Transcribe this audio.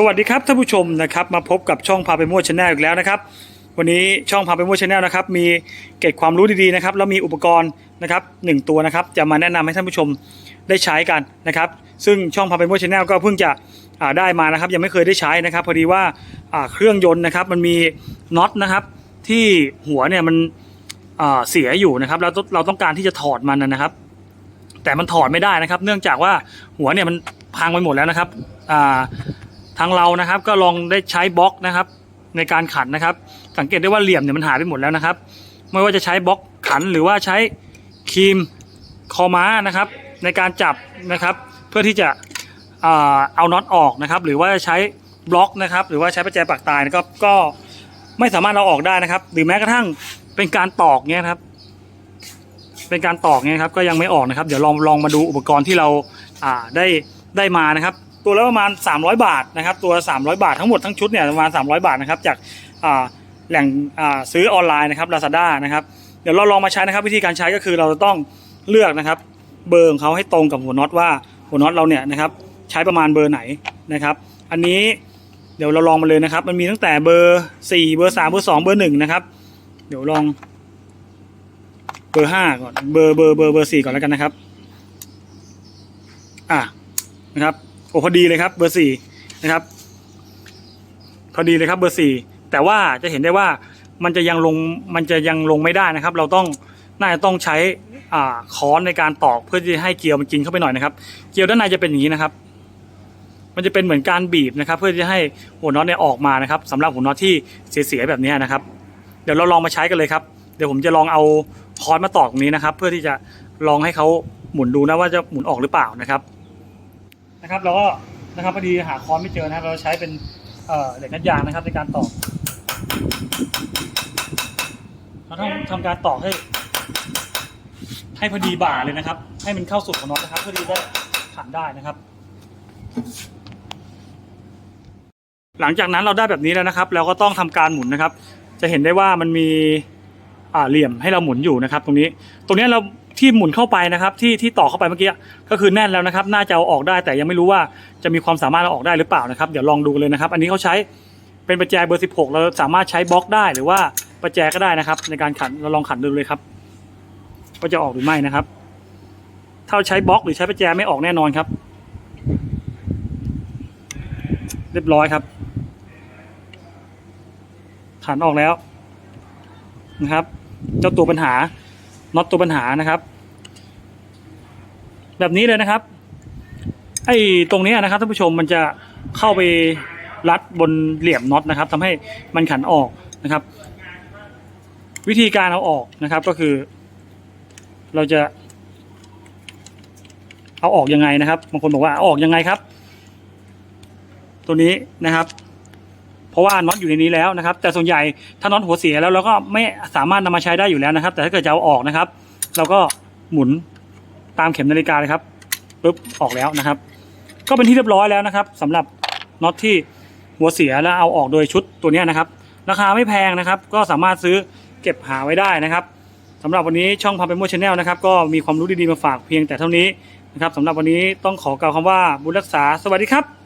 สวัสดีครับท่านผู้ชมนะครับมาพบกับช่องพาไปมั่วชาแนลอีกแล้วนะครับ วันนี้ช่องพาไปมั่วชาแนลนะครับมีเกร็ดความรู้ดีๆนะครับแล้วมีอุปกรณ์นะครับหนึ่งตัวนะครับจะมาแนะนำให้ท่านผู้ชมได้ใช้กันนะครับซึ่งช่องพาไปมั่วชาแนลก็เพิ่งจะได้มานะครับ ยังไม่เคยได้ใช้นะครับ พอดีว่าเครื่องยนต์นะครับมันมีน็อตนะครับที่หัวเนี่ยมันเสียอยู่นะครับแล้วเราต้องการที่จะถอดมันนะครับ แต่มันถอดไม่ได้นะครับ เนื่องจากว่าหัวเนี่ยมันพังไปหมดแล้วนะครับอ่า ทางเรานะครับก็ลองได้ใช้บล็อกนะครับในการขันนะครับ สังเกตได้ว่าเหลี่ยมเนี่ยมันหายไปหมดแล้วนะครับ ไม่ว่าจะใช้บล็อกขันหรือว่าใช้ครีมคอม้านะครับ ในการจับนะครับ เพื่อที่จะเอาน็อตออกนะครับ หรือว่าใช้บล็อกนะครับ หรือว่าใช้ประแจปากตายก็ก็ไม่สามารถเอาออกได้นะครับ หรือแม้กระทั่งเป็นการตอกเนี่ยครับ เป็นการตอกเนี่ยครับก็ยังไม่ออกนะครับ เดี๋ยวลองลองมาดูอุปกรณ์ที่เราได้ได้มานะครับ ตัวละประมาณ 300 บาทนะครับ ตัว 300 บาททั้งหมดทั้งชุดเนี่ยประมาณ 300 บาทนะครับ จากแหล่งซื้อออนไลน์นะครับ Lazada นะครับ เดี๋ยวเราลองมาใช้นะครับ วิธีการใช้ก็คือเราจะต้องเลือกนะครับเบอร์ของเขาให้ตรงกับหัวน็อตว่าหัวน็อตเราเนี่ยนะครับใช้ประมาณเบอร์ไหนนะครับ อันนี้เดี๋ยวเราลองมาเลยนะครับ มันมีตั้งแต่เบอร์ 4 เบอร์ 3 เบอร์ 2 เบอร์ 1 นะครับ เดี๋ยวลองเบอร์ห้าก่อน เบอร์เบอร์เบอร์เบอร์สก่อนแล้วกันนะครับ อะนะครับ พอดีเลยครับ เบอร์สี่นะครับ พอดีเลยครับ เบอร์สี่แต่ว่าจะเห็นได้ว่ามันจะยังลงมันจะยังลงไม่ได้นะครับ เราต้องน่าจะต้องใช้อ่าค้อนในการตอกเพื่อที่จะให้เกลียวมันกินเข้าไปหน่อยนะครับ เกลียวด้านในจะเป็นอย่างนี้นะครับ มันจะเป็นเหมือนการบีบนะครับ เพื่อที่จะให้หัวน็อตเนี่ยออกมานะครับสำหรับหัวน็อตที่เสียๆแบบนี้นะครับ เดี๋ยวเราลองมาใช้กันเลยครับ เดี๋ยวผมจะลองเอาค้อนมาตอกตรงนี้นะครับ เพื่อที่จะลองให้เขาหมุนดูนะว่าจะหมุนออกหรือเปล่านะครับ นะครับเราก็นะครับพอดีหาค้อนไม่เจอนะครับ เราใช้เป็นเหล็กนัดยางนะครับ ในการตอกเราต้องทำการตอกให้ ให้พอดีบ่าเลยนะครับ ให้มันเข้าสุดของน็อตนะครับเพื่อที่จะได้ขันได้นะครับ หลังจากนั้นเราได้แบบนี้แล้วนะครับ เราก็ต้องทำการหมุนนะครับ จะเห็นได้ว่ามันมีเหลี่ยมให้เราหมุนอยู่นะครับ ตรงนี้ ตรงนี้เรา ที่หมุนเข้าไปนะครับ ที่ที่ต่อเข้าไปเมื่อกี้ก็คือแน่นแล้วนะครับ น่าจะเอาออกได้แต่ยังไม่รู้ว่าจะมีความสามารถเอาออกได้หรือเปล่านะครับเดี๋ยวลองดูเลยนะครับ อันนี้เขาใช้เป็นประแจเบอร์ 16 เราสามารถใช้บล็อกได้หรือว่าประแจก็ได้นะครับ ในการขันเราลองขันดูเลยครับว่าจะออกหรือไม่นะครับ ถ้าใช้บล็อกหรือใช้ประแจไม่ออกแน่นอนครับ เรียบร้อยครับ ขันออกแล้วนะครับ เจ้าตัวปัญหา น็อตตัวปัญหานะครับ แบบนี้เลยนะครับ ไอ้ตรงนี้นะครับท่านผู้ชมมันจะเข้าไปรัดบนเหลี่ยมน็อตนะครับทำให้มันขันออกนะครับ วิธีการเอาออกนะครับก็คือ เราจะ เอาออกยังไงนะครับบางคนบอกว่าเอาออกยังไงครับ ตัวนี้นะครับ เพราะว่าน็อตอยู่ในนี้แล้วนะครับ แต่ส่วนใหญ่ถ้าน็อตหัวเสียแล้วเราก็ไม่สามารถนำมาใช้ได้อยู่แล้วนะครับ แต่ถ้าเกิดจะเอาออกนะครับ เราก็หมุนตามเข็มนาฬิกาเลยครับปุ๊บออกแล้วนะครับ ก็เป็นที่เรียบร้อยแล้วนะครับสำหรับน็อตที่หัวเสียแล้วเอาออกโดยชุดตัวนี้นะครับ ราคาไม่แพงนะครับ ก็สามารถซื้อเก็บหาไว้ได้นะครับสำหรับวันนี้ช่องพาไปโมชแนลนะครับก็มีความรู้ดีๆมาฝากเพียงแต่เท่านี้นะครับสำหรับวันนี้ต้องขอกล่าวคำว่าบุญรักษาสวัสดีครับ